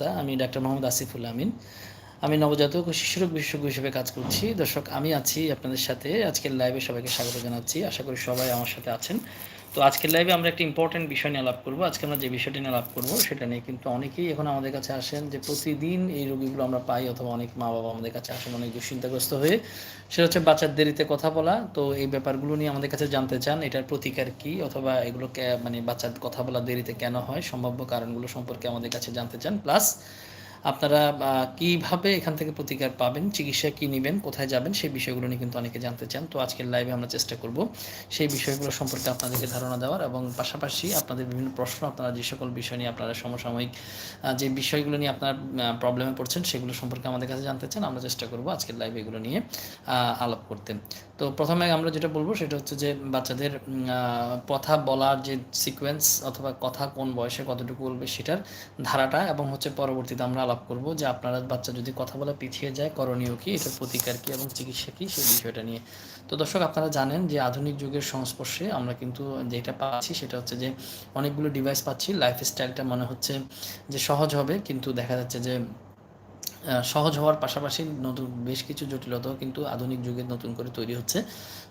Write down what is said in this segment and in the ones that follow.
কর্মকর্তা আমি ডাক্তার মোহাম্মদ আসিফুল আমিন। আমি নবজাতক ও শিশুরোগ বিশেষজ্ঞ হিসেবে কাজ করছি। দর্শক, আমি আছি আপনাদের সাথে। আজকের লাইভে সবাইকে স্বাগত জানাচ্ছি। আশা করি সবাই আমার সাথে আছেন। তো আজকের লাইভে আমরা একটা ইম্পর্টেন্ট বিষয় নিয়ে আলাপ করব। আজকে আমরা যে বিষয়টি নিয়ে আলাপ করব, সেটা নিয়ে কিন্তু অনেকেই এখন আমাদের কাছে আসেন যে প্রতিদিন এই রোগীগুলো আমরা পাই অথবা অনেক মা বাবা আমাদের কাছে আসেন, অনেক দুশ্চিন্তাগ্রস্ত হয়ে। সেটা হচ্ছে বাচ্চার দেরিতে কথা বলা। তো এই ব্যাপারগুলো নিয়ে আমাদের কাছে জানতে চান, এটার প্রতিকার কি অথবা এগুলো মানে বাচ্চার কথা বলা দেরিতে কেন হয়, সম্ভাব্য কারণগুলো সম্পর্কে আমাদের কাছে জানতে চান। প্লাস আপনারা কীভাবে এখান থেকে প্রতিকার পাবেন, চিকিৎসা কি নেবেন, কোথায় যাবেন, সেই বিষয়গুলো নিয়ে কিন্তু অনেকে জানতে চান। তো আজকের লাইভে আমরা চেষ্টা করব সেই বিষয়গুলো সম্পর্কে আপনাদেরকে ধারণা দেওয়ার এবং পাশাপাশি আপনাদের বিভিন্ন প্রশ্ন, আপনারা যে সকল বিষয় নিয়ে আপনারা সমসাময়িক যে বিষয়গুলো নিয়ে আপনার প্রবলেমে পড়ছেন, সেগুলো সম্পর্কে আমাদের কাছে জানতে চান, আমরা চেষ্টা করব আজকের লাইভে এগুলো নিয়ে আলাপ করতে। তো প্রথমে আমরা যেটা বলব সেটা হচ্ছে যে বাচ্চাদের কথা বলার যে সিকোয়েন্স অথবা কথা কোন বয়সে কতটুকু বলবে সেটার ধারাটা এবং হচ্ছে পরবর্তীতে আমরা আলাপ করব যে আপনারা বাচ্চা যদি কথা বলা পিছিয়ে যায়, করণীয় কি? এটার প্রতিকার কি এবং চিকিৎসা কি? সেই বিষয়টা নিয়ে। তো দর্শক, আপনারা জানেন যে আধুনিক যুগের সংস্পর্শে আমরা কিন্তু যেটা পাচ্ছি সেটা হচ্ছে যে অনেকগুলো ডিভাইস পাচ্ছি। লাইফস্টাইলটা মনে হচ্ছে যে সহজ হবে, কিন্তু দেখা যাচ্ছে যে সহজ হওয়ার পাশাপাশি নতুন, বেশ কিছু জটিলতাও কিন্তু আধুনিক যুগে নতুন করে তৈরি হচ্ছে।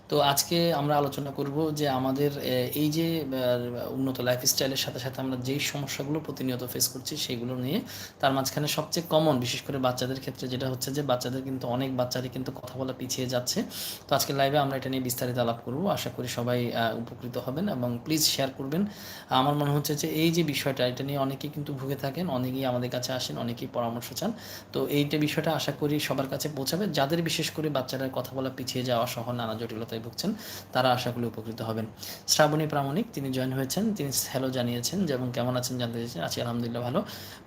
তো আজকে আমরা আলোচনা করব যে আমাদের এই যে উন্নত লাইফস্টাইলের সাথে সাথে আমরা যেই সমস্যাগুলো প্রতিনিয়ত ফেস করছি সেইগুলো নিয়ে তার মাঝখানে সবচেয়ে কমন বিশেষ করে বাচ্চাদের ক্ষেত্রে যেটা হচ্ছে যে বাচ্চাদের কিন্তু অনেক বাচ্চারই কিন্তু কথা বলা পিছিয়ে যাচ্ছে। তো আজকে লাইভে আমরা এটা নিয়ে বিস্তারিত আলাপ করব। আশা করি সবাই উপকৃত হবেন এবং প্লিজ শেয়ার করবেন। আমার মনে হচ্ছে যে এই যে বিষয়টা, এটা নিয়ে অনেকেই কিন্তু ভুগে থাকেন, অনেকেই আমাদের কাছে আসেন, অনেকেই পরামর্শ চান। তো এইটা বিষয়টা আশা করি সবার কাছে পৌঁছাবে। যাদের বিশেষ করে বাচ্চারা কথা বলা পিছিয়ে যাওয়া সহ নানা জটিলতায় ভুগছেন, তারা আশা করি উপকৃত হবেন। শ্রাবণী প্রামাণিক, তিনি জয়েন হয়েছেন, তিনি হ্যালো জানিয়েছেন যেমন কেমন আছেন জানতে চেয়েছেন আছি, আলহামদুলিল্লাহ, ভালো।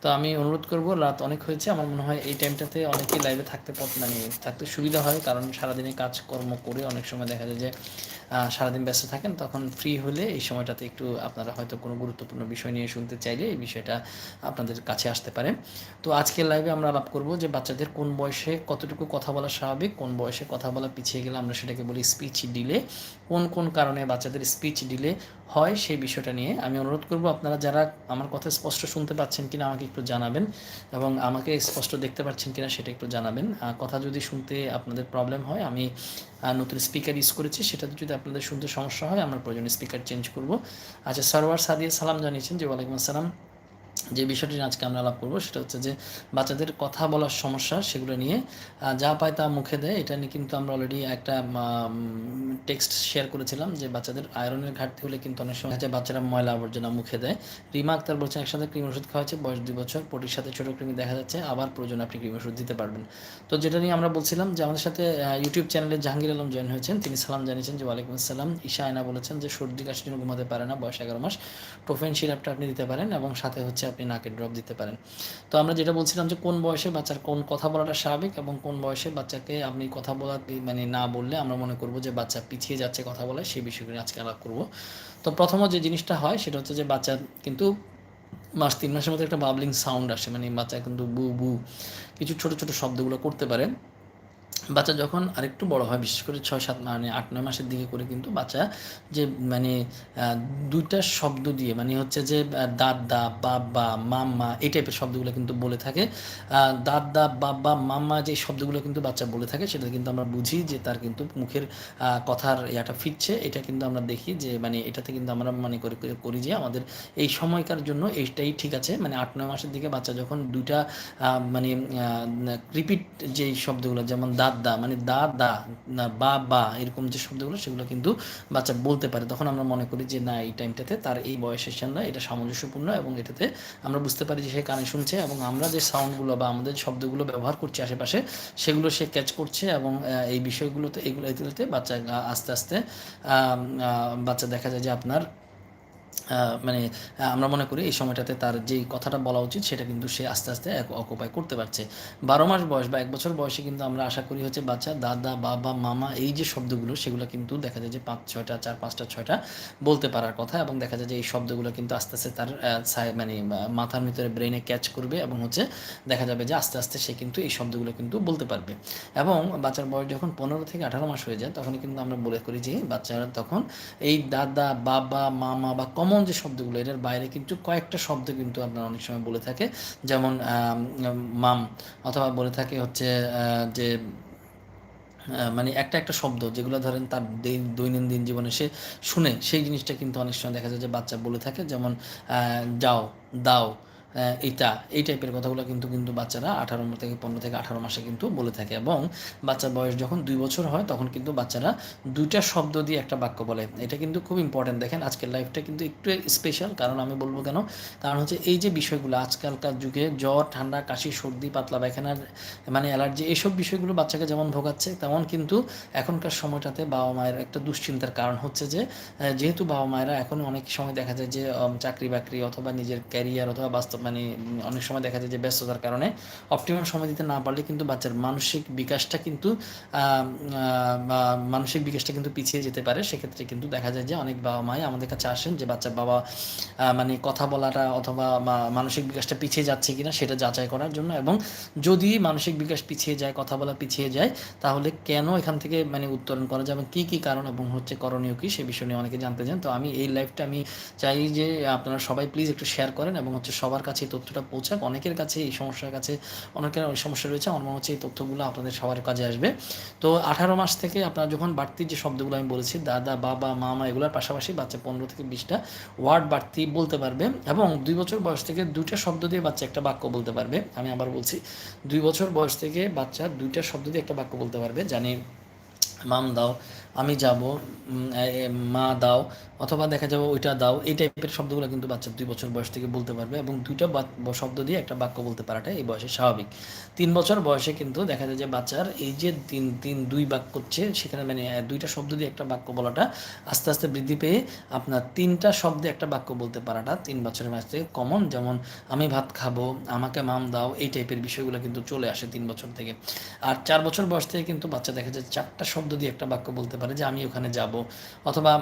তো আমি অনুরোধ করব, রাত অনেক হয়েছে, আমার মনে হয় এই টাইমটাতে অনেকেই লাইভে থাকতে মানে থাকতে সুবিধা হয়, কারণ সারাদিনে কাজকর্ম করে অনেক সময় দেখা যায় যে সারাদিন ব্যস্ত থাকেন, তখন ফ্রি হলে এই সময়টাতে একটু আপনারা হয়তো কোনো গুরুত্বপূর্ণ বিষয় নিয়ে শুনতে চাইলে এই বিষয়টা আপনাদের কাছে আসতে পারে। তো আজকের লাইভে আমরা আলাপ করব যে, বাচ্চাদের কোন বয়সে কতটুকু কথা বলা স্বাভাবিক, কোন বয়সে কথা বলা পিছিয়ে গেলে আমরা সেটাকে বলি স্পিচ ডিলে কোন কোন কারণে বাচ্চাদের স্পিচ ডিলে হয় সেই বিষয়টা নিয়ে আমি অনুরোধ করব, আপনারা যারা আমার কথা স্পষ্ট শুনতে পাচ্ছেন কিনা আমাকে একটু জানাবেন এবং আমাকে স্পষ্ট দেখতে পাচ্ছেন কিনা সেটা একটু জানাবেন। কথা যদি শুনতে আপনাদের প্রবলেম হয়, আমি নতুন স্পিকার ইউজ করেছি সেটা যদি আপনাদের শুনতে সমস্যা হয়, আমরা প্রয়োজনে স্পিকার চেঞ্জ করব। আচ্ছা সরওয়ার সাদিয়া সালাম জানিয়েছেন যে, ওয়ালাইকুম আসসালাম। যে বিষয়টি আজকে আমরা আলাপ করব, সেটা হচ্ছে যে বাচ্চাদের কথা বলার সমস্যা সেগুলো নিয়ে যা পায় তা মুখে দেয়। এটা নিয়ে কিন্তু আমরা অলরেডি একটা টেক্সট শেয়ার করেছিলাম যে বাচ্চাদের আয়রনের ঘাটতি হলে কিন্তু অনেক সময় যায় বাচ্চারা ময়লা আবর্জনা মুখে দেয়। রিমা আক্তার বলছেন, একসাথে ক্রিম ওষুধ খাওয়া হচ্ছে বয়স দুই বছর, পটির সাথে ছোটো ক্রিমি দেখা যাচ্ছে, আবার প্রয়োজন আপনি ক্রিম ওষুধ দিতে পারবেন। তো যেটা নিয়ে আমরা বলছিলাম যে আমাদের সাথে ইউটিউব চ্যানেলে জাহাঙ্গীর আলম জয়েন হয়েছেন। তিনি সালাম জানিয়েছেন যে, ওয়ালাইকুম আসসালাম। ঈশা আয়না বলেছেন যে, সর্দি কাশির জন্য ঘুমাতে পারে না, বয়স এগারো মাস। টোফেন সিরাপটা আপনি দিতে পারেন এবং সাথে হচ্ছে আপনি নাকের ড্রপ দিতে পারেন। তো আমরা যেটা বলছিলাম যে কোন বয়সে বাচ্চার কোন কথা বলাটা স্বাভাবিক এবং কোন বয়সে বাচ্চাকে আপনি কথা বলা মানে না বললে আমরা মনে করব যে বাচ্চা পিছিয়ে যাচ্ছে কথা বলায় সেই বিষয়গুলি আজকে আলাপ করব। তো প্রথমত যে জিনিসটা হয় সেটা হচ্ছে যে বাচ্চা কিন্তু মাস তিন মাসের মধ্যে একটা বাবলিং সাউন্ড আসে মানে বাচ্চা কিন্তু বু বু কিছু ছোট ছোট শব্দগুলো করতে পারে। বাচ্চা যখন আরেকটু বড় হয়, বিশেষ করে ছয়, সাত মানে আট, নয় মাসের দিকে করে কিন্তু বাচ্চা যে মানে দুইটা শব্দ দিয়ে মানে হচ্ছে যে দাদা, বাবা মাম্মা এই টাইপের শব্দগুলো কিন্তু বলে থাকে। দাদা, বাবা মাম্মা যে শব্দগুলো কিন্তু বাচ্চা বলে থাকে, সেটা কিন্তু আমরা বুঝি যে তার কিন্তু মুখের কথার ইয়াটা ফিরছে। এটা কিন্তু আমরা দেখি যে মানে এটাতে কিন্তু আমরা মানে করি করি যে আমাদের এই সময়কার জন্য এইটাই ঠিক আছে। মানে আট, নয় মাসের দিকে বাচ্চা যখন দুইটা মানে রিপিট যেই শব্দগুলো, যেমন দাদা মানে দা দা না বা বা এরকম যে শব্দগুলো, সেগুলো কিন্তু বাচ্চা বলতে পারে। তখন আমরা মনে করি যে, না, এই টাইমটাতে তার এই বয়সের সঙ্গে এটা সামঞ্জস্যপূর্ণ এবং এটাতে আমরা বুঝতে পারি যে, সে কানে শুনছে এবং আমরা যে সাউন্ডগুলো বা আমাদের শব্দগুলো ব্যবহার করছি আশেপাশে, সেগুলো সে ক্যাচ করছে এবং এই বিষয়গুলোতে, এগুলো, এগুলোতে বাচ্চা আস্তে আস্তে বাচ্চা দেখা যায় যে, আপনার মানে আমরা মনে করি এই সময়টাতে তার যেই কথাটা বলা উচিত সেটা কিন্তু সে আস্তে আস্তে অকুপাই করতে পারছে। বারো মাস বয়স বা এক বছর বয়সে কিন্তু আমরা আশা করি হচ্ছে বাচ্চা, দাদা, বাবা, মামা এই যে শব্দগুলো সেগুলো কিন্তু দেখা যায় যে পাঁচ, ছয়টা, চার, পাঁচটা, ছয়টা বলতে পারার কথা এবং দেখা যায় যে এই শব্দগুলো কিন্তু আস্তে আস্তে তার মানে মাথার ভিতরে ব্রেনে ক্যাচ করবে এবং হচ্ছে দেখা যাবে যে আস্তে আস্তে সে কিন্তু এই শব্দগুলো কিন্তু বলতে পারবে। এবং বাচ্চার বয়স যখন পনেরো থেকে আঠারো মাস হয়ে যায় তখন কিন্তু আমরা বলে করি যে বাচ্চারা তখন এই দাদা, বাবা, মামা বা কমন কমন যে শব্দগুলো, এটার বাইরে কিন্তু কয়েকটা শব্দ কিন্তু আপনার অনেক সময় বলে থাকে। যেমন মাম, অথবা বলে থাকে হচ্ছে যে মানে একটা একটা শব্দ যেগুলো ধরেন তার দৈনন্দিন জীবনে সে শুনে, সেই জিনিসটা কিন্তু অনেক সময় দেখা যায় যে বাচ্চা বলে থাকে। যেমন যাও, দাও এটা, এই টাইপের কথাগুলো কিন্তু কিন্তু বাচ্চারা আঠারো থেকে পনেরো থেকে আঠারো মাসে কিন্তু বলে থাকে এবং বাচ্চার বয়স যখন দুই বছর হয়, তখন কিন্তু বাচ্চারা দুইটা শব্দ দিয়ে একটা বাক্য বলে। এটা কিন্তু খুব ইম্পর্টেন্ট দেখেন, আজকের লাইফটা কিন্তু একটু স্পেশাল কারণ আমি বলব কেন? কারণ হচ্ছে এই যে বিষয়গুলো, আজকালকার যুগে জ্বর, ঠান্ডা, কাশি, সর্দি, পাতলা পায়খানার মানে অ্যালার্জি এইসব বিষয়গুলো বাচ্চাকে যেমন ভোগাচ্ছে, তেমন কিন্তু এখনকার সময়টাতে বাবা মায়ের একটা দুশ্চিন্তার কারণ হচ্ছে যে যেহেতু বাবা মায়েরা এখন অনেক সময় দেখা যায় যে চাকরি বাকরি অথবা নিজের ক্যারিয়ার অথবা বাস্তব মানে অনেক সময় দেখা যায় যে ব্যস্ততার কারণে অপটিমাম সময় দিতে না পারলে কিন্তু বাচ্চার মানসিক বিকাশটা কিন্তু মানসিক বিকাশটা কিন্তু পিছিয়ে যেতে পারে। সেক্ষেত্রে কিন্তু দেখা যায় যে অনেক বাবা মাই আমাদের কাছে আসেন যে বাচ্চার বাবা মানে কথা বলাটা অথবা মানসিক বিকাশটা পিছিয়ে যাচ্ছে কিনা সেটা যাচাই করার জন্য এবং যদি মানসিক বিকাশ পিছিয়ে যায়, কথা বলা পিছিয়ে যায়, তাহলে কেন এখান থেকে মানে উত্তরণ করা যাবে কী কী কারণ এবং হচ্ছে করণীয় কী সে বিষয় নিয়ে অনেকে জানতে চান। তো আমি এই লাইফটা আমি চাই যে আপনারা সবাই প্লিজ একটু শেয়ার করেন এবং হচ্ছে সবার কাছে এই তথ্যটা পৌঁছাক, অনেকের কাছে এই সমস্যার কাছে, অনেকের সমস্যা রয়েছে, আমার মনে হচ্ছে এই তথ্যগুলো আপনাদের সবার কাজে আসবে। তো আঠারো মাস থেকে আপনার যখন বাড়তি যে শব্দগুলো আমি বলেছি, দাদা, বাবা, মামা, এগুলোর পাশাপাশি বাচ্চা পনেরো থেকে বিশটা ওয়ার্ড বাড়তি বলতে পারবে এবং দুই বছর বয়স থেকে দুইটা শব্দ দিয়ে বাচ্চা একটা বাক্য বলতে পারবে। আমি আবার বলছি, দুই বছর বয়স থেকে বাচ্চা দুইটা শব্দ দিয়ে একটা বাক্য বলতে পারবে জানি মাম, দাও। আমি যাব মা দাও, অথবা দেখা যাবে ওইটা দাও, এই টাইপের শব্দগুলো কিন্তু বাচ্চা দুই বছর বয়স থেকে বলতে পারবে এবং দুইটা শব্দ দিয়ে একটা বাক্য বলতে পারাটা এই বয়সে স্বাভাবিক। তিন বছর বয়সে কিন্তু দেখা যায় যে বাচ্চার এই যে তিন তিন, দুই বাক্য করছে সেখানে মানে দুইটা শব্দ দিয়ে একটা বাক্য বলাটা আস্তে আস্তে বৃদ্ধি পেয়ে আপনার তিনটা শব্দে একটা বাক্য বলতে পারাটা তিন বছরের মাস থেকে কমন যেমন আমি ভাত খাব, আমাকে মাম দাও, এই টাইপের বিষয়গুলো কিন্তু চলে আসে তিন বছর থেকে। আর চার বছর বয়স থেকে কিন্তু বাচ্চা দেখা যায় চারটা শব্দ দিয়ে একটা বাক্য বলতে পারে যে আমি ওখানে যাব, অথবা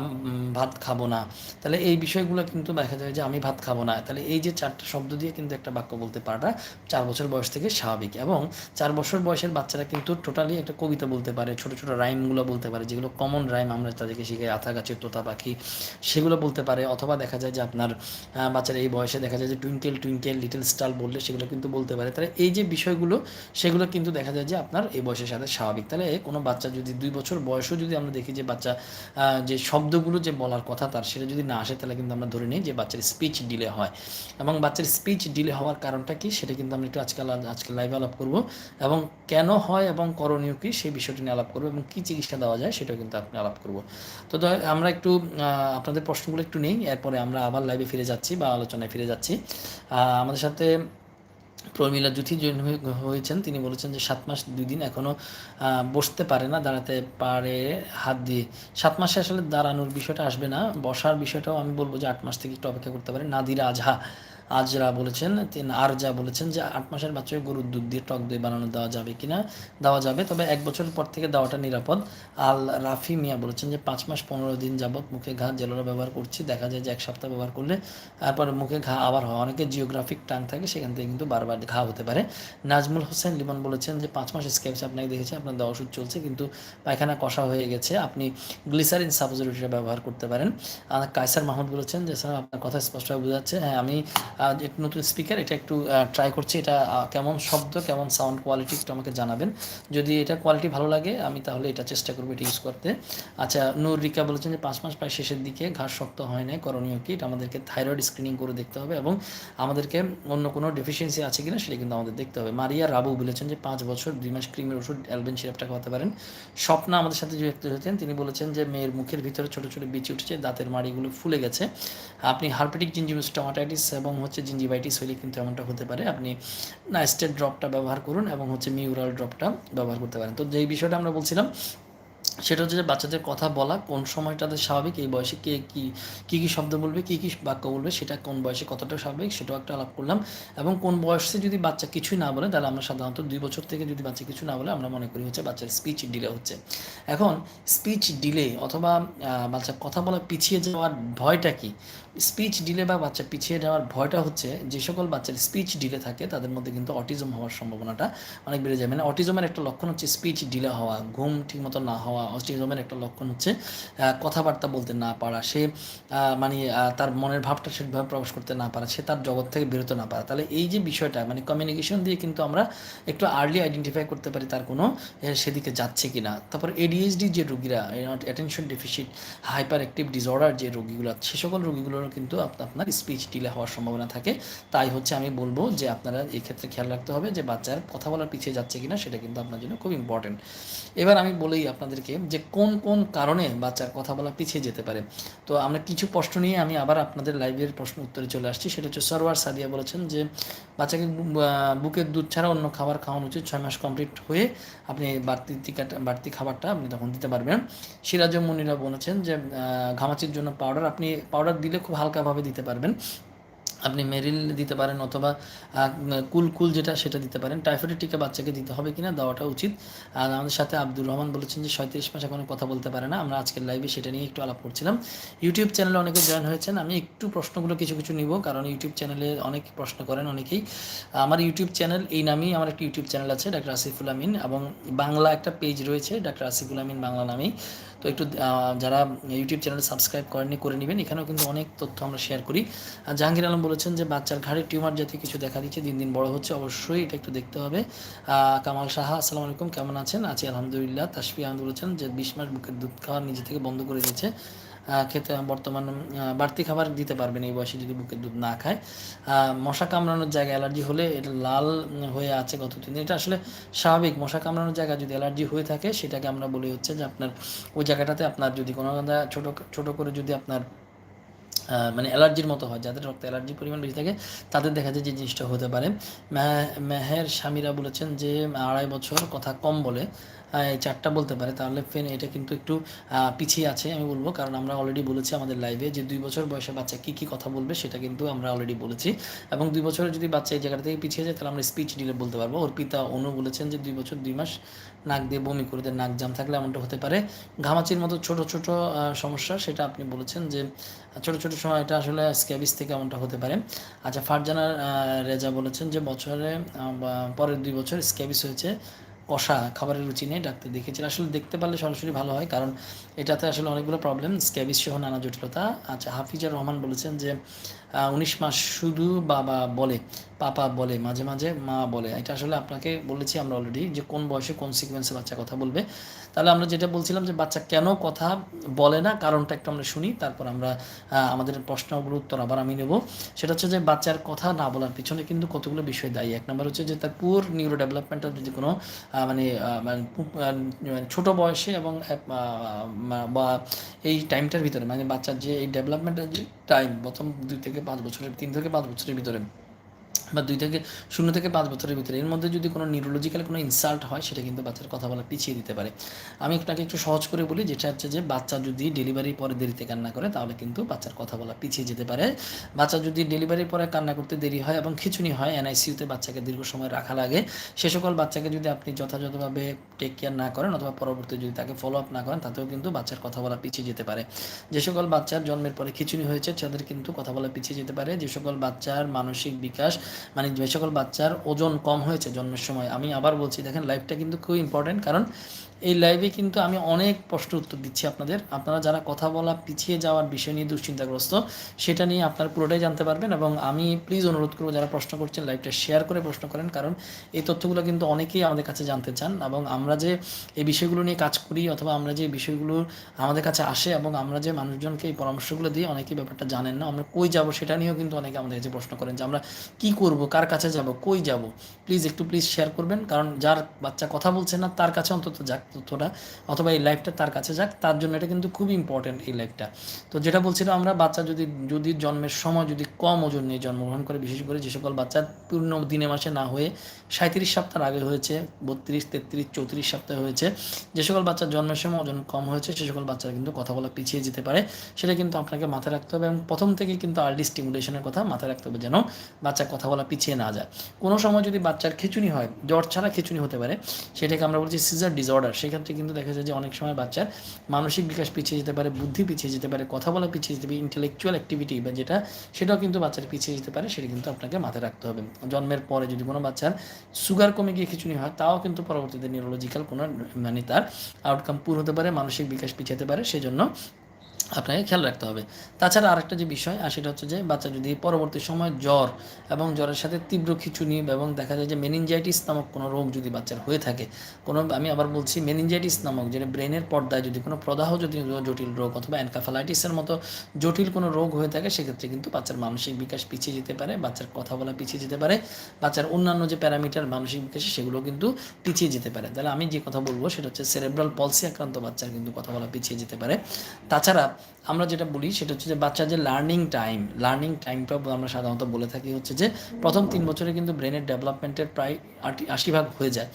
ভাত খাব না। তাহলে এই বিষয়গুলো কিন্তু দেখা যায় যে আমি ভাত খাব না। তাহলে এই যে চারটা শব্দ দিয়ে কিন্তু একটা বাক্য বলতে পারাটা চার বছর বয়স থেকে স্বাভাবিক। এবং চার বছর বয়সের বাচ্চারা কিন্তু টোটালি একটা কবিতা বলতে পারে, ছোট ছোট রাইমগুলো বলতে পারে, যেগুলো কমন রাইম আমরা তাদেরকে শিখে আথা গাছের তোতা পাখি সেগুলো বলতে পারে। অথবা দেখা যায় যে আপনার বাচ্চারা এই বয়সে দেখা যায় যে টুইঙ্কেল টুইঙ্কেল লিটল স্টার বললে সেগুলো কিন্তু বলতে পারে। তাহলে এই যে বিষয়গুলো, সেগুলো কিন্তু দেখা যায় যে আপনার এই বয়সের সাথে স্বাভাবিক। তাহলে কোনো বাচ্চা যদি দুই বছর বয়সও যদি আমরা দেখি যে বাচ্চা যে শব্দগুলো যে বলার কথা তার, সেটা যদি না আসে তাহলে কিন্তু আমরা ধরে নিই যে বাচ্চার স্পিচ ডিলে হয়। এবং বাচ্চার স্পিচ ডিলে হওয়ার কারণটা কি? সেটা কিন্তু আমরা একটু আজকাল আজকে লাইভে আলাপ করব। এবং কেন হয় এবং করণীয় কী সেই বিষয়টি নিয়ে আলাপ করব এবং কী চিকিৎসা দেওয়া যায় সেটাও কিন্তু আপনি আলাপ করব। তো আমরা একটু আপনাদের প্রশ্নগুলো একটু নেই, এরপরে আমরা আবার লাইভে ফিরে যাচ্ছি বা আলোচনায় ফিরে যাচ্ছি। আমাদের সাথে প্রমিলা জ্যোতি জৈন হয়েছেন। তিনি বলেছেন যে সাত মাস দুই দিন এখনও বসতে পারে না, দাঁড়াতে পারে হাত দিয়ে। সাত মাসে আসলে দাঁড়ানোর বিষয়টা আসবে না। বসার বিষয়টাও আমি বলব যে আট মাস থেকে একটু অপেক্ষা করতে পারে। নাদিরা আজহা আজরা বলেছেন, তিনি আর যা বলেছেন যে আট মাসের বাচ্চাকে গরুর দুধ দিয়ে টক দই বানানো দেওয়া যাবে কিনা, দেওয়া যাবে। তবে এক বছর পর থেকে দেওয়াটা নিরাপদ। আল রাফি মিয়া বলেছেন যে পাঁচ মাস পনেরো দিন যাবৎ মুখে ঘা জেলোরা ব্যবহার করছি। দেখা যায় যে এক সপ্তাহ ব্যবহার করলে তারপর মুখে ঘা আবার হয়। অনেকে জিওগ্রাফিক টাং থাকে, সেখান থেকে কিন্তু বারবার ঘা হতে পারে। নাজমুল হোসেন লিমন বলেছেন যে পাঁচ মাস স্কেপস আপনাকে দেখেছি, আপনার দেওয়া ওষুধ চলছে, কিন্তু পায়খানা কষা হয়ে গেছে। আপনি গ্লিসারিন সাপোজিটরিটা ব্যবহার করতে পারেন। কায়সার মাহমুদ বলেছেন যে, স্যার, আপনার কথা স্পষ্টভাবে বোঝাচ্ছে হ্যাঁ আমি নতুন স্পিকার এটা একটু ট্রাই করছি। এটা কেমন শব্দ, কেমন সাউন্ড কোয়ালিটি একটু আমাকে জানাবেন। যদি এটা কোয়ালিটি ভালো লাগে, আমি তাহলে এটা চেষ্টা করব এটা ইউজ করতে। আচ্ছা নূর রিকা বলেছেন যে, পাঁচ মাস প্রায় শেষের দিকে ঘাস শক্ত হয় না করণীয় কি? এটা আমাদেরকে থাইরয়েড স্ক্রিনিং করে দেখতে হবে এবং আমাদেরকে অন্য কোনো ডেফিসিয়েন্সি আছে কিনা সেটা কিন্তু আমাদের দেখতে হবে। মারিয়া রাবু বলেছেন যে, পাঁচ বছর, দুই মাস ক্রিমের ওষুধ, অ্যালবেন সিরাপটা খাওয়াতে পারেন। স্বপ্না আমাদের সাথে যুক্ত হয়েছেন, তিনি বলেছেন যে, মেয়ের মুখের ভিতরে ছোটো ছোটো বিচি উঠেছে, দাঁতের মাড়িগুলো ফুলে গেছে। আপনি হার্পেটিক জিঞ্জিভিস টমাটাইটিস এবং হচ্ছে জিঞ্জিভাইটিস হলে কিন্তু এমনটা হতে পারে। আপনি নাইস্টের ড্রপটা ব্যবহার করুন এবং হচ্ছে মিউরাল ড্রপটা ব্যবহার করতে পারেন। তো যেই বিষয়টা আমরা বলছিলাম, সেটা হচ্ছে যে বাচ্চাদের কথা বলা, কোন সময়টাতে স্বাভাবিক, এই বয়সে কে কী কী কী শব্দ বলবে, কী কী বাক্য বলবে, সেটা কোন বয়সে কতটা স্বাভাবিক, সেটাও একটা আলাপ করলাম। এবং কোন বয়সে যদি বাচ্চা কিছুই না বলে, তাহলে আমরা সাধারণত দুই বছর থেকে যদি বাচ্চা কিছু না বলে, আমরা মনে করি হচ্ছে বাচ্চার স্পিচ ডিলে হচ্ছে। এখন স্পিচ ডিলে অথবা বাচ্চা কথা বলা পিছিয়ে যাওয়ার ভয়টা কি? স্পিচ ডিলে বা বাচ্চা পিছিয়ে যাওয়ার ভয়টা হচ্ছে যে সকল বাচ্চার স্পিচ ডিলে থাকে, তাদের মধ্যে কিন্তু অটিজম হওয়ার সম্ভাবনাটা অনেক বেড়ে যায়। মানে অটিজমের একটা লক্ষণ হচ্ছে স্পিচ ডিলে হওয়া, ঘুম ঠিকমতো না হওয়া অটিজমের একটা লক্ষণ হচ্ছে কথাবার্তা বলতে না পারা, সে মানে তার মনের ভাবটা সেভাবে প্রকাশ করতে না পারা, সে তার জগৎ থেকে বেরোতে না পারা। তাহলে এই যে বিষয়টা মানে কমিউনিকেশন দিয়ে কিন্তু আমরা একটু আর্লি আইডেন্টিফাই করতে পারি তার কোনো সেদিকে যাচ্ছে কিনা। তারপর এডিএইচডি যে রোগীরা attention deficit hyperactive disorder যে রোগীগুলো, সে সকল রোগীগুলোর কিন্তু আপ- আপনার স্পিচ ডিলে হওয়ার সম্ভাবনা থাকে। তাই হচ্ছে আমি বলব যে আপনারা এই ক্ষেত্রে খেয়াল রাখতে হবে যে বাচ্চার কথা বলার পিছিয়ে যাচ্ছে কিনা সেটা কিন্তু আপনার জন্য খুব ইম্পর্টেন্ট এবার আমি বলেই আপনাদেরকে যে কোন কোন কারণে বাচ্চার কথা বলা পিছিয়ে যেতে পারে। তো আমরা কিছু প্রশ্ন নিয়ে আমি আবার আপনাদের লাইভের প্রশ্ন উত্তরে চলে আসছি। সেটা হচ্ছে সরওয়ার সাদিয়া বলেছেন যে, বাচ্চাকে বুকের দুধ ছাড়া অন্য খাবার খাওয়ানো উচিত। ছয় মাস কমপ্লিট হয়ে আপনি বাড়তি টিকাটা বাড়তি খাবারটা আপনি তখন দিতে পারবেন। সিরাজ মুনিরা বলেছেন যে ঘামাচির জন্য পাউডার আপনি পাউডার দিলে খুব হালকাভাবে দিতে পারবেন। আপনি মেরিল দিতে পারেন অথবা কুল কুল যেটা সেটা দিতে পারেন। টাইফয়েডের টিকা বাচ্চাকে দিতে হবে কিনা দেওয়াটা উচিত। আর আমাদের সাথে আব্দুর রহমান বলেছেন যে সয়ত্রিশ মাস এখনও কথা বলতে পারে না। আমরা আজকের লাইভে সেটা নিয়ে একটু আলাপ করছিলাম। ইউটিউব চ্যানেলে অনেকে জয়েন হয়েছেন। আমি একটু প্রশ্নগুলো কিছু কিছু নিব, কারণ ইউটিউব চ্যানেলে অনেক প্রশ্ন করেন অনেকেই। আমার ইউটিউব চ্যানেল এই নামেই আমার একটা ইউটিউব চ্যানেল আছে ডাক্তার আসিফুল আমিন এবং বাংলা একটা পেজ রয়েছে ডাক্তার আসিফুল আমিন বাংলা নামেই। তো একটু যারা ইউটিউব চ্যানেল সাবস্ক্রাইব করেনি করে নেবেন। এখানেও কিন্তু অনেক তথ্য আমরা শেয়ার করি। আর জাহাঙ্গীর আলম বলেছেন যে, বাচ্চার ঘাড়ে টিউমার জাতীয় কিছু দেখা দিচ্ছে, দিন দিন বড় হচ্ছে, অবশ্যই এটা একটু দেখতে হবে। কামাল সাহা, আসসালামু আলাইকুম, কেমন আছেন? আছি আলহামদুলিল্লাহ। তাসফি আহমদ বলেছেন যে, বিশ মাস বুকের দুধ খাওয়া নিজে থেকে বন্ধ করে দিয়েছে। খেতে বর্তমান বাড়তি খাবার দিতে পারবেন এই বয়সে যদি বুকের দুধ না খায়। মশা কামড়ানোর জায়গায় অ্যালার্জি হলে এটা লাল হয়ে আছে গত তিন এটা আসলে স্বাভাবিক। মশা কামড়ানোর জায়গায় যদি অ্যালার্জি হয়ে থাকে, সেটাকে আমরা বলি হচ্ছে যে আপনার ওই জায়গাটাতে আপনার যদি কোনো ছোট, ছোটো করে যদি আপনার মানে অ্যালার্জির মতো হয়, যাদের রক্তে অ্যালার্জির পরিমাণ বেশি থাকে, তাদের দেখা যায় যে জিনিসটা হতে পারে। মেহ- মেহের স্বামীরা বলেছেন যে আড়াই বছর কথা কম বলে। চারটা বলতে পারে, তাহলে ফেন এটা কিন্তু একটু পিছিয়ে আছে আমি বলব। কারণ আমরা অলরেডি বলেছি আমাদের লাইভে যে দুই বছর বয়সে বাচ্চা কী কী কথা বলবে সেটা কিন্তু আমরা অলরেডি বলেছি। এবং দুই বছরের যদি বাচ্চা এই জায়গাটা থেকে পিছিয়ে যায়, তাহলে আমরা স্পিচ ডিলে বলতে পারব। ওর পিতা অনু বলেছেন যে দুই বছর, দুই মাস নাক দিয়ে বমি করে দেয় নাক জাম থাকলে এমনটা হতে পারে। ঘামাচির মতো ছোট ছোট সমস্যা, সেটা আপনি বলেছেন যে, ছোট ছোট সময় এটা আসলে স্ক্যাবিস থেকে এমনটা হতে পারে। আচ্ছা ফারজানা রেজা বলেছেন যে বছরে পরের দুই বছর স্ক্যাবিস হয়েছে। কষা খাবারের রুচি নিয়ে ডাক্তার দেখেছিল আসলে দেখতে পারলে সরাসরি ভালো হয়, কারণ এটাতে আসলে অনেকগুলো প্রবলেম স্ক্যাবিস সহ নানা জটিলতা। আচ্ছা হাফিজার রহমান বলেছেন যে উনিশ মাস শুধু বাবা বলে, পাপা বলে, মাঝে মাঝে মা বলে। এটা আসলে আপনাকে বলেছি আমরা অলরেডি যে কোন বয়সে কোন সিকোয়েন্সে বাচ্চা কথা বলবে। তাহলে আমরা যেটা বলছিলাম যে বাচ্চা কেন কথা বলে না, কারণটা একটু আমরা শুনি, তারপর আমরা আমাদের প্রশ্নগুলোর উত্তর আবার আমি নেব। সেটা হচ্ছে যে বাচ্চার কথা না বলার পিছনে কিন্তু কতগুলো বিষয় দায়ী। এক নম্বর হচ্ছে যে তার পুর নিউরো ডেভেলপমেন্টাল যদি কোনো মানে মানে মানে ছোট বয়সে এবং বা এই টাইমটার ভিতরে মানে বাচ্চার যে এই ডেভেলপমেন্টের যে টাইম প্রথম দুই থেকে পাঁচ বছরের তিন থেকে পাঁচ বছরের ভিতরে বা দুই থেকে শূন্য থেকে পাঁচ বছরের ভিতরে। এর মধ্যে যদি কোনো নিউরোলজিক্যাল কোনো ইনসাল্ট হয়, সেটা কিন্তু বাচ্চার কথা বলা পিছিয়ে দিতে পারে। আমি আপনাকে একটু সহজ করে বলি, যেটা হচ্ছে যে বাচ্চা যদি ডেলিভারির পরে দেরিতে কান্না করে, তাহলে কিন্তু বাচ্চার কথা বলা পিছিয়ে যেতে পারে। বাচ্চা যদি ডেলিভারির পরে কান্না করতে দেরি হয় এবং খিচুনি হয় এনআইসিউতে বাচ্চাকে দীর্ঘ সময় রাখা লাগে, সে সকল বাচ্চাকে যদি আপনি যথাযথভাবে টেক কেয়ার না করেন অথবা পরবর্তী যদি তাকে ফলো আপ না করেন, তাতেও কিন্তু বাচ্চার কথা বলা পিছিয়ে যেতে পারে। যে সকল বাচ্চার জন্মের পরে খিচুনি হয়েছে, তাদের কিন্তু কথা বলা পিছিয়ে যেতে পারে। যে সকল বাচ্চার মানসিক বিকাশ মানে যে সকল বাচ্চার ওজন কম হয়েছে জন্মের সময়, আমি আবার বলছি, দেখেন লাইফটা কিন্তু খুব ইম্পর্টেন্ট কারণ এই লাইভে কিন্তু আমি অনেক প্রশ্ন উত্তর দিচ্ছি আপনাদের। আপনারা যারা কথা বলা পিছিয়ে যাওয়ার বিষয় নিয়ে দুশ্চিন্তাগ্রস্ত, সেটা নিয়ে আপনারা পুরোটাই জানতে পারবেন এবং আমি প্লিজ অনুরোধ করব যারা প্রশ্ন করছেন লাইভটা শেয়ার করে প্রশ্ন করেন, কারণ এই তথ্যগুলো কিন্তু অনেকেই আমাদের কাছে জানতে চান এবং আমরা যে এই বিষয়গুলো নিয়ে কাজ করি অথবা আমরা যে বিষয়গুলো আমাদের কাছে আসে এবং আমরা যে মানুষজনকে এই পরামর্শগুলো দিই, অনেকেই ব্যাপারটা জানেন না। আমরা কই যাব সেটা নিয়েও কিন্তু অনেকে আমাদের কাছে প্রশ্ন করেন যে আমরা কি করব, কার কাছে যাব, কই যাব? প্লিজ একটু প্লিজ শেয়ার করবেন, কারণ যার বাচ্চা কথা বলছে না, তার কাছে অন্তত যাক। তথ্যটা, অথবা এই লাইফটা তার কাছে যাক, তার জন্য এটা কিন্তু খুব ইম্পর্টেন্ট এই লাইফটা তো যেটা বলছিলাম আমরা, বাচ্চা যদি যদি জন্মের সময় যদি কম ওজন নিয়ে জন্মগ্রহণ করে, বিশেষ করে যে সকল বাচ্চা পূর্ণ দিনে মাসে না হয়ে সাঁত্রিশ সপ্তাহ আগে হয়েছে, বত্রিশ, তেত্রিশ, চৌত্রিশ সপ্তাহে হয়েছে, যে সকল বাচ্চার জন্মের সময় ওজন কম হয়েছে, সে সকল বাচ্চারা কিন্তু কথা বলা পিছিয়ে যেতে পারে। সেটা কিন্তু আপনাকে মাথায় রাখতে হবে এবং প্রথম থেকে কিন্তু আর্লি স্টিমুলেশনের কথা মাথায় রাখতে হবে যেন বাচ্চা কথা বলা পিছিয়ে না যায়। কোনো সময় যদি বাচ্চার খিচুনি হয়, জ্বর ছাড়া খিচুনি হতে পারে, সেটাকে আমরা বলছি সিজার ডিসঅর্ডার সেক্ষেত্রে কিন্তু দেখা যায় যে অনেক সময় বাচ্চার মানসিক বিকাশ পিছিয়ে যেতে পারে, বুদ্ধি পিছিয়ে যেতে পারে, কথা বলা পিছিয়ে যেতে পারে ইন্টেলেকচুয়াল অ্যাক্টিভিটি বা যেটা, সেটাও কিন্তু বাচ্চার পিছিয়ে যেতে পারে, সেটা কিন্তু আপনাকে মাথায় রাখতে হবে। জন্মের পরে যদি কোনো বাচ্চার সুগার কমে গিয়ে খিচুড়ি হয়, তাও কিন্তু পরবর্তীতে নিউরোলজিক্যাল কোনো মানে তার আউটকাম পুর হতে পারে, মানসিক বিকাশ পিছাতে পারে, সেজন্য আপনাকে খেয়াল রাখতে হবে। তাছাড়া আরেকটা যে বিষয়, আর সেটা হচ্ছে যে বাচ্চা যদি পরবর্তী সময় জ্বর এবং জ্বরের সাথে তীব্র খিচুনি এবং দেখা যায় যে মেনিনজাইটিস নামক কোনো রোগ যদি বাচ্চার হয়ে থাকে, কোনো আমি আবার বলছি মেনিনজাইটিস নামক যেটা ব্রেনের পর্দায় যদি কোনো প্রদাহ যদি জটিল রোগ অথবা অ্যানকাফালাইটিসের মতো জটিল কোনো রোগ হয়ে থাকে, সেক্ষেত্রে কিন্তু বাচ্চার মানসিক বিকাশ পিছিয়ে যেতে পারে, বাচ্চার কথা বলা পিছিয়ে যেতে পারে, বাচ্চার অন্যান্য যে প্যারামিটার মানসিক বিকাশে, সেগুলো কিন্তু পিছিয়ে যেতে পারে। তাহলে আমি যে কথা বলব, সেটা হচ্ছে সেরেব্রাল পলসি আক্রান্ত বাচ্চার কিন্তু কথা বলা পিছিয়ে যেতে পারে। তাছাড়া আমরা যেটা বলি সেটা হচ্ছে যে বাচ্চার যে লার্নিং টাইম লার্নিং টাইমটা আমরা সাধারণত বলে থাকি হচ্ছে যে প্রথম তিন বছরে কিন্তু ব্রেনের ডেভেলপমেন্টের প্রায় আশি ভাগ হয়ে যায়।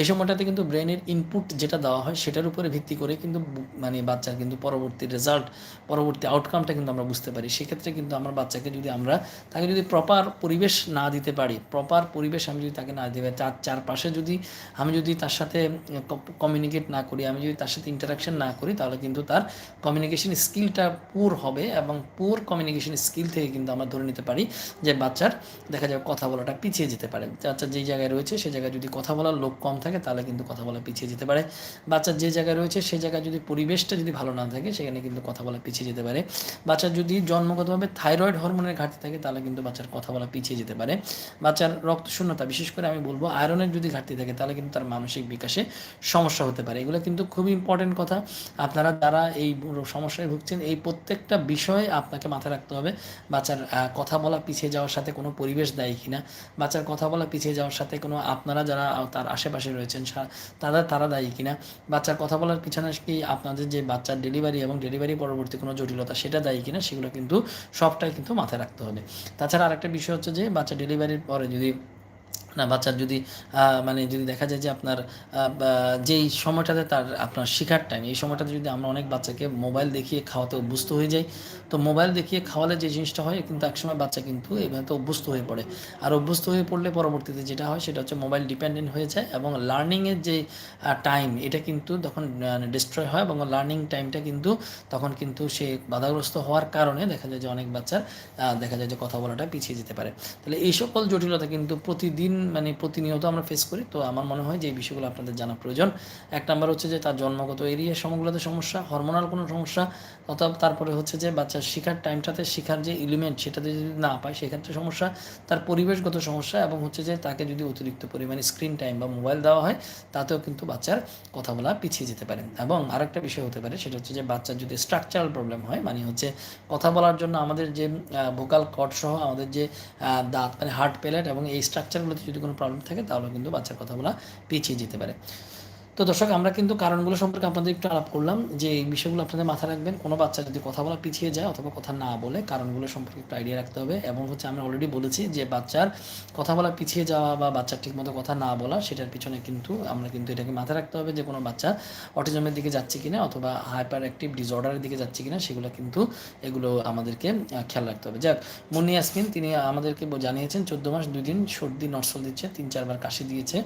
এই সময়টাতে কিন্তু ব্রেনের ইনপুট যেটা দেওয়া হয় সেটার উপরে ভিত্তি করে কিন্তু মানে বাচ্চার কিন্তু পরবর্তী রেজাল্ট পরবর্তী আউটকামটা কিন্তু আমরা বুঝতে পারি। সেক্ষেত্রে কিন্তু আমার বাচ্চাকে যদি আমরা, তাকে যদি প্রপার পরিবেশ না দিতে পারি প্রপার পরিবেশ আমি যদি তাকে না দিতে পারি, তার চারপাশে যদি আমি যদি তার সাথে কমিউনিকেট না করি, আমি যদি তার সাথে ইন্টারাকশন না করি, তাহলে কিন্তু তার কমিউনিকেশন স্কিলটা পুর হবে এবং পুর কমিউনিকেশন স্কিল থেকে কিন্তু আমরা ধরে নিতে পারি যে বাচ্চার দেখা যাবে কথা বলাটা পিছিয়ে যেতে পারে। বাচ্চার যেই জায়গায় রয়েছে সে জায়গায় যদি কথা বলার লোক কম থাকে তাহলে কিন্তু কথা বলা পিছিয়ে যেতে পারে। বাচ্চার যে জায়গায় রয়েছে সে জায়গায় যদি পরিবেশটা যদি ভালো না থাকে সেখানে কিন্তু কথা বলা পিছিয়ে যেতে পারে। বাচ্চার যদি জন্মগতভাবে থাইরয়েড হরমোনের ঘাটতি থাকে তাহলে কিন্তু বাচ্চার কথা বলা পিছিয়ে যেতে পারে। বাচ্চার রক্ত শূন্যতা বিশেষ করে আমি বলব আয়রনের যদি ঘাটতি থাকে তাহলে কিন্তু তার মানসিক বিকাশে সমস্যা হতে পারে। এগুলো কিন্তু খুবই ইম্পর্টেন্ট কথা। আপনারা যারা এই সমস্যায় ভুগছেন এই প্রত্যেকটা বিষয় আপনাকে মাথায় রাখতে হবে। বাচ্চার কথা বলা পিছিয়ে যাওয়ার সাথে কোনো পরিবেশ দেয় কি না বাচ্চার কথা বলা পিছিয়ে যাওয়ার সাথে কোনো আপনারা যারা তার আশেপাশে রয়েছেন তারা তারা দায়ী কিনা। বাচ্চার কথা বলার পিছনে কি আপনাদের যে বাচ্চার ডেলিভারি এবং ডেলিভারি পরবর্তী কোনো জটিলতা সেটা দায়ী কিনা, সেগুলো কিন্তু সবটাই কিন্তু মাথায় রাখতে হবে। তাছাড়া আরেকটা বিষয় হচ্ছে যে বাচ্চা ডেলিভারির পরে যদি না, বাচ্চার যদি মানে যদি দেখা যায় যে আপনার যেই সময়টাতে তার আপনার শেখার টাইম এই সময়টাতে যদি আমরা অনেক বাচ্চাকে মোবাইল দেখিয়ে খাওয়াতে অভ্যস্ত হয়ে যাই, তো মোবাইল দেখিয়ে খাওয়ালে যে জিনিসটা হয়, কিন্তু একসময় বাচ্চা কিন্তু এভাবে তো অভ্যস্ত হয়ে পড়ে। আর অভ্যস্ত হয়ে পড়লে পরবর্তীতে যেটা হয়, সেটা হচ্ছে মোবাইল ডিপেন্ডেন্ট হয়ে যায় এবং লার্নিংয়ের যে টাইম এটা কিন্তু তখন ডিস্ট্রয় হয় এবং লার্নিং টাইমটা কিন্তু তখন কিন্তু সে বাধাগ্রস্ত হওয়ার কারণে দেখা যায় যে অনেক বাচ্চার দেখা যায় যে কথা বলাটা পিছিয়ে যেতে পারে। তাহলে এই সকল জটিলতা কিন্তু প্রতিদিন মানে প্রতিনিয়ত আমরা ফেস করি, তো আমার মনে হয় যে এই বিষয়গুলো আপনাদের জানা প্রয়োজন। এক নাম্বার হচ্ছে যে তার জন্মগত এরিয়া সমগ্রতে সমস্যা হরমোনাল কোনো সমস্যা অথবা তারপরে হচ্ছে যে বাচ্চার শেখার টাইমটাতে শিখার যে এলিমেন্ট সেটাতে যদি না পায় সেক্ষেত্রে সমস্যা, তার পরিবেশগত সমস্যা এবং হচ্ছে যে তাকে যদি অতিরিক্ত পরিমাণে স্ক্রিন টাইম বা মোবাইল দেওয়া হয়, তাতেও কিন্তু বাচ্চার কথা বলা পিছিয়ে যেতে পারে। এবং আরেকটা বিষয় হতে পারে, সেটা হচ্ছে যে বাচ্চার যদি স্ট্রাকচারাল প্রবলেম হয় মানে হচ্ছে কথা বলার জন্য আমাদের যে ভোকাল কর্ড সহ আমাদের যে দাঁত মানে হার্ট প্যালেট এবং এই স্ট্রাকচারগুলোতে যদি কোনো প্রবলেম থাকে তাহলে কিন্তু বাচ্চার কথা বলা পিছিয়ে যেতে পারে। তো দর্শক, আমরা কিন্তু কারণগুলো সম্পর্কে আপনাদের একটু আলাপ করলাম যে এই বিষয়গুলো আপনাদের মাথায় রাখবেন, কোনো বাচ্চা যদি কথা বলা পিছিয়ে যায় অথবা কথা না বলে, কারণগুলো সম্পর্কে একটু আইডিয়া রাখতে হবে। এবং হচ্ছে আমরা অলরেডি বলেছি যে বাচ্চার কথা বলা পিছিয়ে যাওয়া বা বাচ্চার ঠিকমতো কথা না বলা, সেটার পিছনে কিন্তু আমরা কিন্তু এটাকে মাথায় রাখতে হবে যে কোনো বাচ্চা অটিজমের দিকে যাচ্ছে কিনা অথবা হাইপার অ্যাক্টিভ ডিসঅর্ডারের দিকে যাচ্ছে কিনা, সেগুলো কিন্তু এগুলো আমাদেরকে খেয়াল রাখতে হবে। যাক, মুন্নি ইয়াসমিন, তিনি আমাদেরকে জানিয়েছেন, চোদ্দ মাস দুই দিন সর্দি নরসল দিচ্ছে, তিন চারবার কাশি দিয়েছে।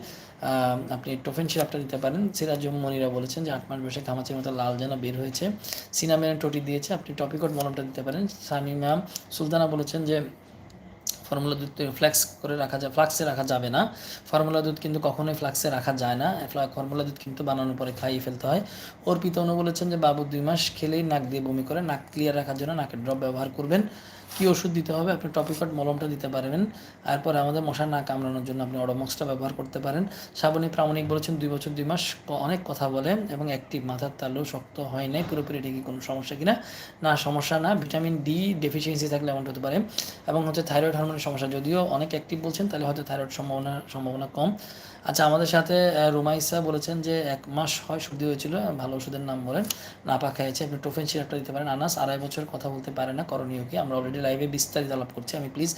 আপনি টোফেন সিরাপটা দিতে পারেন। সিরাজুম মনিরা বলেছেন যে আট মাস বয়সে ঘামাচির মতো লাল যেন বের হয়েছে। সিনামেন টটি দিয়েছে, আপনি টপিকট মলমটা দিতে পারেন। সামিমা সুলতানা বলেছেন যে ফর্মুলা দুধ ফ্ল্যাক্স করে রাখা যায় ফ্লাক্সে রাখা যাবে না। ফর্মুলা দুধ কিন্তু কখনোই ফ্লাক্সে রাখা যায় না। ফর্মুলা দুধ কিন্তু বানানোর পরে খাইয়ে ফেলতে হয়। অর্পিত অনু বলেছেন যে বাবু দুই মাস খেলেই নাক দিয়ে বমি করে, নাক ক্লিয়ার রাখার জন্য নাকের ড্রপ ব্যবহার করবেন। কি ওষুধ দিতে হবে? আপনি টপিকট মলমটা দিতে পারবেন। তারপরে আমাদের মশা না কামড়ানোর জন্য আপনি অডোমক্সটা ব্যবহার করতে পারেন। শ্রাবণী প্রামাণিক বলেছেন দুই বছর, দুই মাস অনেক কথা বলে এবং অ্যাক্টিভ মাথার তালু শক্ত হয় নাই। পুরোপুরি এটা কি কোনো সমস্যা কিনা? না, সমস্যা না। ভিটামিন ডি ডেফিসিয়েন্সি থাকলে এমনটা হতে পারে। এবং হচ্ছে থাইরয়েড হরমোনের সমস্যা। যদিও অনেক অ্যাক্টিভ বলছেন, তাহলে হয়তো থাইরয়েড সম্ভাবনা সম্ভাবনা কম। আচ্ছা আমাদের সাথে রুমাইসা বলেছেন যে এক মাস হয়, সর্দি হয়েছিল, ভালো ওষুধের নাম বলেন। নাপা খেয়েছে আপনি টোফেন সিরাপটা দিতে পারেন। আনাস আড়াই বছর কথা বলতে পারে না, করণীয় কি? আমরা অলরেডি লাইভে বিস্তারিত আলাপ করছি। আমি প্লিজ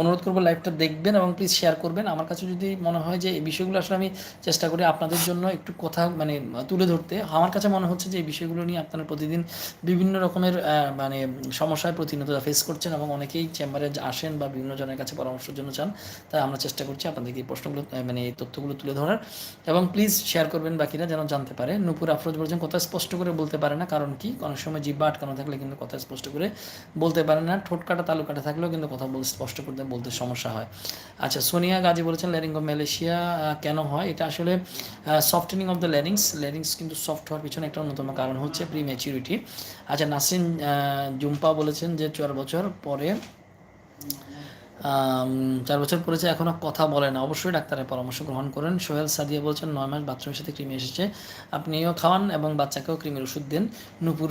অনুরোধ করব লাইভটা দেখবেন এবং প্লিজ শেয়ার করবেন। আমার কাছে যদি মনে হয় যে এই বিষয়গুলো আসলে আমি চেষ্টা করি আপনাদের জন্য একটু কথা মানে তুলে ধরতে, আমার কাছে মনে হচ্ছে যে এই বিষয়গুলো নিয়ে আপনারা প্রতিদিন বিভিন্ন রকমের মানে সমস্যায় প্রতিনিয়ত ফেস করছেন এবং অনেকেই চেম্বারে আসেন বা বিভিন্ন জনের কাছে পরামর্শের জন্য চান। তাই আমরা চেষ্টা করছি আপনাদেরকে এই প্রশ্নগুলো মানে এই তথ্যগুলো তুলে ধরার এবং প্লিজ শেয়ার করবেন বাকিরা যেন জানতে পারে। নুপুর আফরোজ বলছেন, কথা স্পষ্ট করে বলতে পারে না, কারণ কি? অনেক সময় জিব্বা আটকানো থাকলে কিন্তু কথা স্পষ্ট করে বলতে পারে না। ঠোঁট কাটা তালু কাটা থাকলেও কিন্তু কথা বলতে স্পষ্ট করতে বলতে সমস্যা হয়। আচ্ছা সোনিয়া গাজী বলেছেন ল্যারিঙ্গো মালয়েশিয়া কেন হয়? এটা আসলে softening of the larynx larynx কিন্তু সফট হওয়ার পিছনে একটা অন্যতম কারণ হচ্ছে প্রি ম্যাচিউরিটি আচ্ছা নাসিন জুম্পা বলেছেন যে চার বছর পরে চার বছর পরেছে, এখনও কথা বলে না। অবশ্যই ডাক্তারের পরামর্শ গ্রহণ করেন। সোহেল সাদিয়া বলছেন, নয় মাস বাথরুমের সাথে কৃমি এসেছে। আপনিও খাওয়ান এবং বাচ্চাকেও কৃমির ওষুধ দেন। নূপুর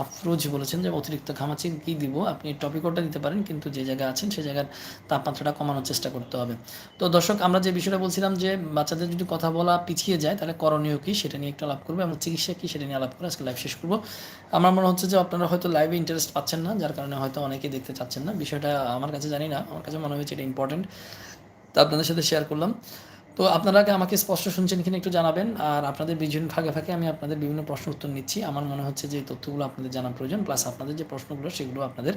আফরোজ বলেছেন যে, অতিরিক্ত ঘামাচি কী দিব? আপনি টপিকটা দিতে পারেন, কিন্তু যে জায়গায় আছেন সেই জায়গার তাপমাত্রাটা কমানোর চেষ্টা করতে হবে। তো দর্শক, আমরা যে বিষয়টা বলছিলাম যে, বাচ্চাদের যদি কথা বলা পিছিয়ে যায়, তাহলে করণীয় কী? সেটা নিয়ে একটু আলাপ করব এবং চিকিৎসা কী? সেটা নিয়ে আলাপ করে আজকে লাইভ শেষ করব। আমার মনে হচ্ছে যে, আপনারা হয়তো লাইভে ইন্টারেস্ট পাচ্ছেন না, যার কারণে হয়তো অনেকেই দেখতে চাচ্ছেন না। বিষয়টা আমার কাছে জানি না। আমার কাছে মনে হয়েছে এটা ইম্পর্টেন্ট তো আপনাদের সাথে শেয়ার করলাম। তো আপনারা আমাকে স্পষ্ট শুনছেন কিনা একটু জানাবেন। আর আপনাদের বিভিন্ন ফাঁকে ফাঁকে আমি আপনাদের বিভিন্ন প্রশ্ন উত্তর নিচ্ছি। আমার মনে হচ্ছে যে তথ্যগুলো আপনাদের জানা প্রয়োজন। প্লাস আপনাদের যে প্রশ্নগুলো, সেগুলো আপনাদের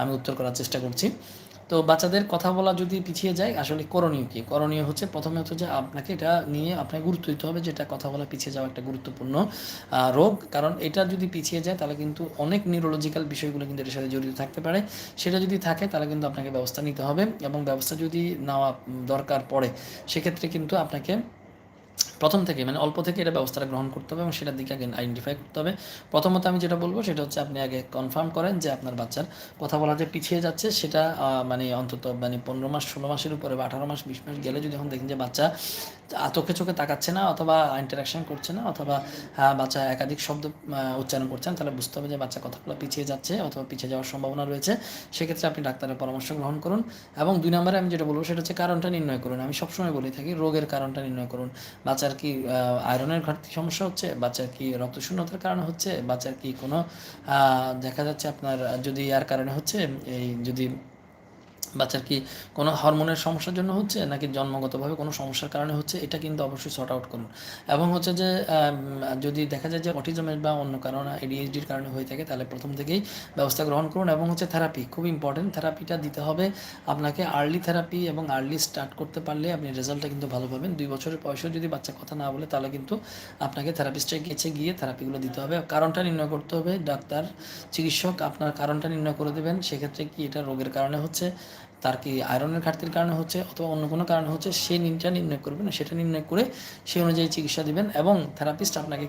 আমি উত্তর করার চেষ্টা করছি। তো বাচ্চাদের কথা বলা যদি পিছিয়ে যায়, আসলে করণীয় কী? করণীয় হচ্ছে প্রথমে হচ্ছে যে আপনাকে এটা নিয়ে আপনাকে গুরুত্ব দিতে হবে যেটা কথা বলা পিছিয়ে যাওয়া একটা গুরুত্বপূর্ণ রোগ। কারণ এটা যদি পিছিয়ে যায়, তাহলে কিন্তু অনেক নিউরোলজিক্যাল বিষয়গুলো কিন্তু এটার সাথে জড়িত থাকতে পারে। সেটা যদি থাকে, তাহলে কিন্তু আপনাকে ব্যবস্থা নিতে হবে এবং ব্যবস্থা যদি নেওয়া দরকার পড়ে, সেক্ষেত্রে কিন্তু আপনাকে প্রথম থেকে মানে অল্প থেকে এটা ব্যবস্থাটা গ্রহণ করতে হবে এবং সেটার দিকে আগে আইডেন্টিফাই করতে হবে। প্রথমত আমি যেটা বলব সেটা হচ্ছে আপনি আগে কনফার্ম করেন যে আপনার বাচ্চার কথা বলা যে পিছিয়ে যাচ্ছে সেটা মানে অন্তত মানে পনেরো মাস, ষোলো মাসের উপরে বা আঠারো মাস, বিশ মাস গেলে যদি এখন দেখেন যে বাচ্চা চোখে চোখে তাকাচ্ছে না অথবা ইন্টারাকশন করছে না অথবা বাচ্চা একাধিক শব্দ উচ্চারণ করছেন তাহলে বুঝতে হবে যে বাচ্চা কথাগুলো পিছিয়ে যাচ্ছে অথবা পিছিয়ে যাওয়ার সম্ভাবনা রয়েছে। সেক্ষেত্রে আপনি ডাক্তারের পরামর্শ গ্রহণ করুন এবং দুই নম্বরে আমি যেটা বলব সেটা হচ্ছে কারণটা নির্ণয় করুন। আমি সবসময় বলে থাকি রোগের কারণটা নির্ণয় করুন। বাচ্চার কি আয়রনের ঘাটতি সমস্যা হচ্ছে? বাচ্চার কি রক্তশূন্যতার কারণে হচ্ছে? বাচ্চার কি কোনো দেখা যাচ্ছে আপনার যদি আর কারণে হচ্ছে, এই যদি বাচ্চার কি কোনো হরমোনের সমস্যার জন্য হচ্ছে, নাকি জন্মগতভাবে কোনো সমস্যার কারণে হচ্ছে? এটা কিন্তু অবশ্যই শর্ট আউট করুন। এবং হচ্ছে যে যদি দেখা যায় যে অটিজমের বা অন্য কারণে এডিএইচডির কারণে হয়ে থাকে, তাহলে প্রথম থেকেই ব্যবস্থা গ্রহণ করুন এবং হচ্ছে থেরাপি খুব ইম্পর্টেন্ট থেরাপিটা দিতে হবে। আপনাকে আর্লি থেরাপি এবং আর্লি স্টার্ট করতে পারলে আপনি রেজাল্টটা কিন্তু ভালো পাবেন। দুই বছরের বয়সেও যদি বাচ্চা কথা না বলে, তাহলে কিন্তু আপনাকে থেরাপিস্টের কাছে গিয়ে থেরাপিগুলো দিতে হবে। কারণটা নির্ণয় করতে হবে, ডাক্তার, চিকিৎসক আপনার কারণটা নির্ণয় করে দেবেন। সেক্ষেত্রে কি এটা রোগের কারণে হচ্ছে? তার কি আয়রনের ঘাটতির কারণে হচ্ছে অথবা অন্য কোনো কারণে হচ্ছে সে নিনটা নির্ণয় করবেন সেটা নির্ণয় করে সে অনুযায়ী চিকিৎসা দিবেন এবং থেরাপিস্ট আপনাকে